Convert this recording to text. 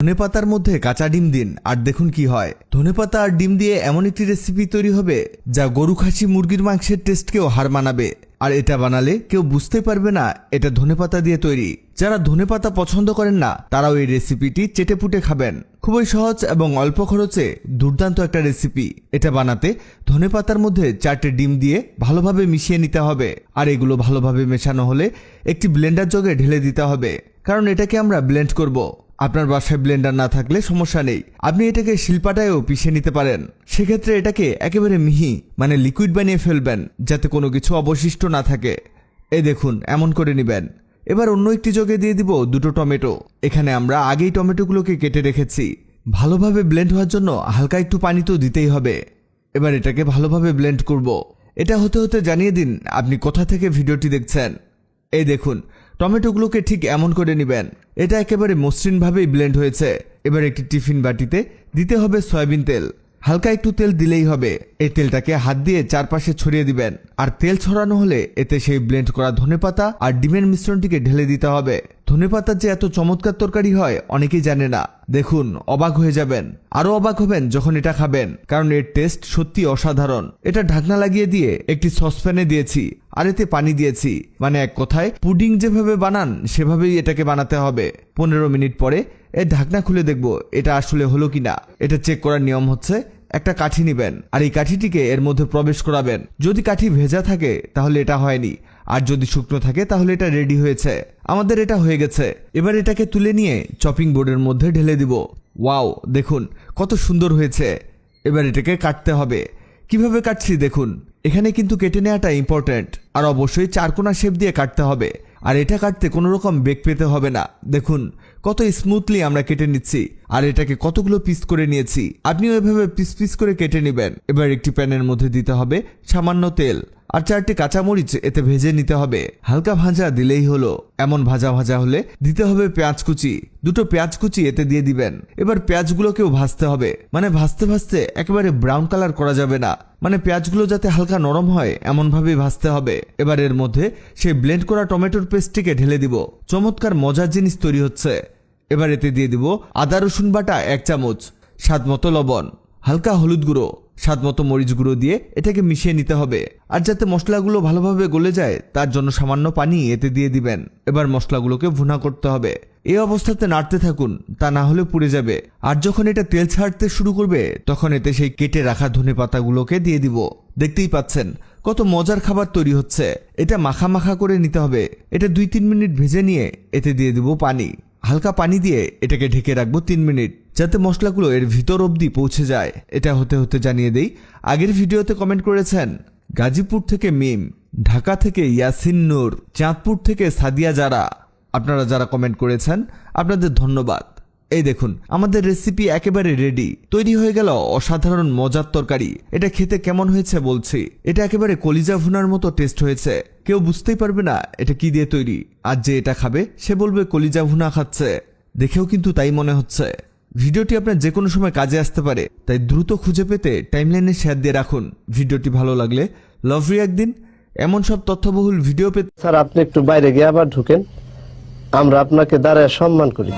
ধনেপাতার মধ্যে কাঁচা ডিম দিন, আর দেখুন কি হয়। ধনেপাতা আর ডিম দিয়ে এমন একটি রেসিপি তৈরি হবে, যা গরু খাসি মুরগির মাংসের টেস্টকেও হার মানাবে। আর এটা বানালে কেউ বুঝতে পারবে না, এটা ধনেপাতা দিয়ে তৈরি। যারা ধনেপাতা পছন্দ করেন না, তারাও এই রেসিপিটি চেটেপুটে খাবেন। খুবই সহজ এবং অল্প খরচে দুর্দান্ত একটা রেসিপি এটা বানাতে ধনেপাতার মধ্যে চারটে ডিম দিয়ে ভালোভাবে মিশিয়ে নিতে হবে। আর এগুলো ভালোভাবে মেশানো হলে একটি ব্লেন্ডার জগে ঢেলে দিতে হবে। কারণ এটাকে আমরা ব্লেন্ড করব। আপনার বাসায় ব্লেন্ডার না থাকলে সমস্যা নেই। আপনি এটাকে শিল্পাটায়ও পিষে নিতে পারেন। সেক্ষেত্রে এটাকে একেবারে মিহি মানে লিকুইড বানিয়ে ফেলবেন, যাতে কোনো কিছু অবশিষ্ট না থাকে। এ দেখুন, এমন করে নেবেন। এবার অন্য একটি জগে দিয়ে দিব দুটো টমেটো। এখানে আমরা আগেই টমেটোগুলোকে কেটে রেখেছি। ভালোভাবে ব্লেন্ড হওয়ার জন্য হালকা একটু পানি তো দিতেই হবে। এবার এটাকে ভালোভাবে ব্লেন্ড করব। এটা হতে হতে জানিয়ে দিন, আপনি কোথা থেকে ভিডিওটি দেখছেন। এই দেখুন টমেটোগুলোকে ঠিক এমন করে নেবেন। এটা একেবারে মসৃণভাবেই ব্লেন্ড হয়েছে। এবার একটি টিফিন বাটিতে দিতে হবে সয়াবিন তেল। হালকা একটু তেল দিলেই হবে। এই তেলটাকে হাত দিয়ে চারপাশে ছড়িয়ে দিবেন। আর তেল ছড়ানো হলে এতে সেই ব্লেন্ড করা ধনেপাতা আর ডিমের মিশ্রণটিকে ঢেলে দিতে হবে। ধনেপাতার যে এত চমৎকার তরকারি হয়, অনেকেই জানে না। দেখুন, অবাক হয়ে যাবেন। আরও অবাক হবেন যখন এটা খাবেন, কারণ এর টেস্ট সত্যি অসাধারণ। এটা ঢাকনা লাগিয়ে দিয়ে একটি সসপ্যানে দিয়েছি, আর এতে পানি দিয়েছি। মানে এক কথায়, পুডিং যেভাবে বানান, সেভাবেই এটাকে বানাতে হবে। পনেরো মিনিট পরে এর ঢাকনা খুলে দেখব এটা আসলে হলো কিনা। এটা চেক করার নিয়ম হচ্ছে, একটা কাঠি নিবেন, আর এই কাঠিটিকে এর মধ্যে প্রবেশ করাবেন। যদি কাঠি ভেজা থাকে, তাহলে এটা হয়নি। আর যদি শুকনো থাকে, তাহলে এটা রেডি হয়েছে। আমাদের এটা হয়ে গেছে। এবার এটাকে তুলে নিয়ে চপিং বোর্ডের মধ্যে ঢেলে দিব। ওয়াও দেখুন, কত সুন্দর হয়েছে। এবার এটাকে কাটতে হবে। কীভাবে কাটছি, দেখুন। এখানে কিন্তু কেটে নেওয়াটা ইম্পর্ট্যান্ট আর অবশ্যই চারকোনা শেপ দিয়ে কাটতে হবে। আর এটা কাটতে কোনো রকম বেগ পেতে হবে না। দেখুন কত স্মুথলি আমরা কেটে নিচ্ছি, আর এটাকে কতগুলো পিস করে নিয়েছি, আপনিও এভাবে পিস পিস করে কেটে নেবেন। এবার একটি প্যানের মধ্যে দিতে হবে সামান্য তেল, আর চারটি কাঁচামরিচ এতে ভেজে নিতে হবে। হালকা ভাজা দিলেই হলো, এমন ভাজা ভাজা হলে দিতে হবে পেঁয়াজ কুচি, দুটো পেঁয়াজ কুচি এতে দিয়ে দিবেন। এবার পেঁয়াজগুলোকেও ভাজতে হবে মানে ভাজতে ভাজতে একেবারে ব্রাউন কালার করা যাবে না মানে পেঁয়াজগুলো যাতে হালকা নরম হয়, এমনভাবেই ভাজতে হবে। এবার এর মধ্যে সেই ব্লেন্ড করা টমেটোর পেস্টটিকে ঢেলে দিব। চমৎকার মজার জিনিস তৈরি হচ্ছে। এবার এতে দিয়ে দিব আদা, রসুন বাটা, এক চামচ, স্বাদ মতো লবণ, হালকা হলুদ গুঁড়ো, স্বাদ মতো মরিচ গুঁড়ো দিয়ে এটাকে মিশিয়ে নিতে হবে। আর যাতে মশলাগুলো ভালোভাবে গলে যায়, তার জন্য সামান্য পানি এতে দিয়ে দিবেন। এবার মশলাগুলোকে ভুনা করতে হবে। এই অবস্থাতে নাড়তে থাকুন, তা না হলে পুড়ে যাবে। আর যখন এটা তেল ছাড়তে শুরু করবে, তখন এতে সেই কেটে রাখা ধনে পাতাগুলোকে দিয়ে দিব। দেখতেই পাচ্ছেন, কত মজার খাবার তৈরি হচ্ছে। এটা মাখা মাখা করে নিতে হবে। এটা দুই তিন মিনিট ভেজে নিয়ে এতে দিয়ে দিব পানি। হালকা পানি দিয়ে এটাকে ঢেকে রাখব তিন মিনিট, যাতে মশলাগুলো এর ভিতর অবধি পৌঁছে যায়। এটা হতে হতে জানিয়ে দেই, আগের ভিডিওতে কমেন্ট করেছেন, গাজীপুর থেকে মিম, ঢাকা থেকে ইয়াসিন নূর, চাঁদপুর থেকে সাদিয়া যারা আপনারা যারা কমেন্ট করেছেন, আপনাদের ধন্যবাদ। এই দেখুন, আমাদের রেসিপি একেবারে রেডি তৈরি হয়ে গেল অসাধারণ মজার তরকারি। এটা খেতে কেমন হয়েছে বলছি। এটা একেবারে কলিজা ভুনার মতো টেস্ট হয়েছে। কেউ বুঝতেই পারবে না, এটা কি দিয়ে তৈরি? আর যে এটা খাবে, সে বলবে, কলিজা ভুনা খাচ্ছে। দেখেও কিন্তু তাই মনে হচ্ছে। ভিডিওটি আপনার যে কোনো সময় কাজে আসতে পারে, তাই দ্রুত খুঁজে পেতে টাইমলাইনে শেয়ার দিয়ে রাখুন। ভিডিওটি ভালো লাগলে লভরি একদিন। এমন সব তথ্যবহুল ভিডিও পেতে স্যার, আপনি একটু বাইরে গিয়ে আবার ঢুকেন। আমরা আপনাকে দাঁড়ায় সম্মান করি।